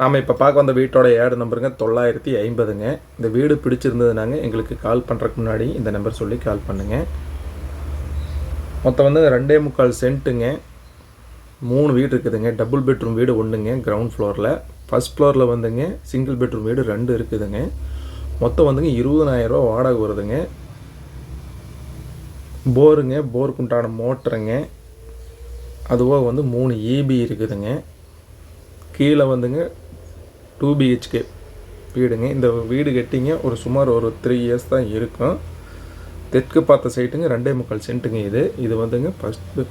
நாம் இப்போ பார்க்க வந்த வீட்டோட ஏடு நம்பருங்க தொள்ளாயிரத்தி ஐம்பதுங்க. இந்த வீடு பிடிச்சிருந்ததுனாங்க எங்களுக்கு கால் பண்ணுறக்கு முன்னாடி இந்த நம்பர் சொல்லி கால் பண்ணுங்கள் மொத்தம் வந்து ரெண்டே முக்கால் சென்ட்டுங்க மூணு வீடு இருக்குதுங்க. டபுள் பெட்ரூம் வீடு ஒன்றுங்க கிரவுண்ட் ஃப்ளோரில் ஃபஸ்ட் ஃப்ளோரில் வந்துங்க சிங்கிள் பெட்ரூம் வீடு ரெண்டு இருக்குதுங்க. மொத்தம் வந்துங்க இருபதனாயிரரூவா வாடகை வருதுங்க. போருங்க போருக்குண்டான மோட்டருங்க. அதுவாக வந்து மூணு ஏபி இருக்குதுங்க. கீழே வந்துங்க டூ பிஹெச்கே வீடுங்க. இந்த வீடு கட்டிங்க ஒரு சுமார் ஒரு த்ரீ இயர்ஸ் தான் இருக்கும். தெற்கு பார்த்த சைட்டுங்க ரெண்டே முக்கால் சென்ட்டுங்க இது. இது வந்துங்க ஃபஸ்ட்டு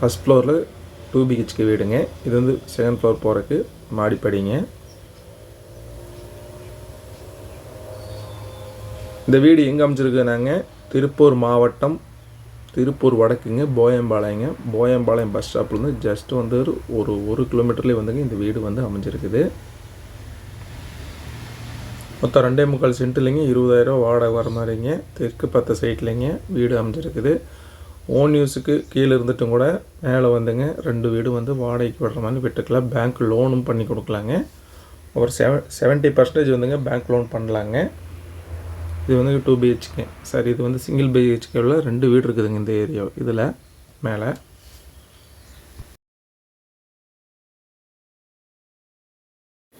ஃபஸ்ட் ஃப்ளோரில் டூ பிஹெச்கே வீடுங்க. இது வந்து செகண்ட் ஃப்ளோர் போகிறதுக்கு மாடிப்படிங்க இந்த வீடு எங்கே அமைச்சிருக்குனாங்க? திருப்பூர் மாவட்டம் திருப்பூர் வடக்குங்க போயம்பாளையங்க. போயம்பாளையம் பஸ் ஸ்டாப்லேருந்து ஜஸ்ட் வந்து ஒரு- ஒரு ஒரு கிலோமீட்டர்லேயே வந்துங்க இந்த வீடு வந்து அமைஞ்சிருக்குது. மொத்தம் ரெண்டே முக்கால் சென்ட்லேங்க இருபதாயிரம் வாடகை வர மாதிரிங்க. தெற்கு பத்த சைட்லேங்க வீடு அமைஞ்சிருக்குது. ஓன் யூஸுக்கு கீழே இருந்துட்டும் கூட மேலே வந்துங்க ரெண்டு வீடு வந்து வாடகைக்கு விடுற மாதிரி விட்டுக்கலாம். பேங்க் லோனும் பண்ணி கொடுக்கலாங்க. ஒரு செவன் செவன்ட்டி பர்சன்டேஜ் வந்துங்க பேங்க் லோன் பண்ணலாங்க. இது வந்து டூ பிஹெச்கே சார் இது வந்து சிங்கிள் பிஹெச்கேவில் ரெண்டு வீடு இருக்குதுங்க இந்த ஏரியா இதில் மேலே.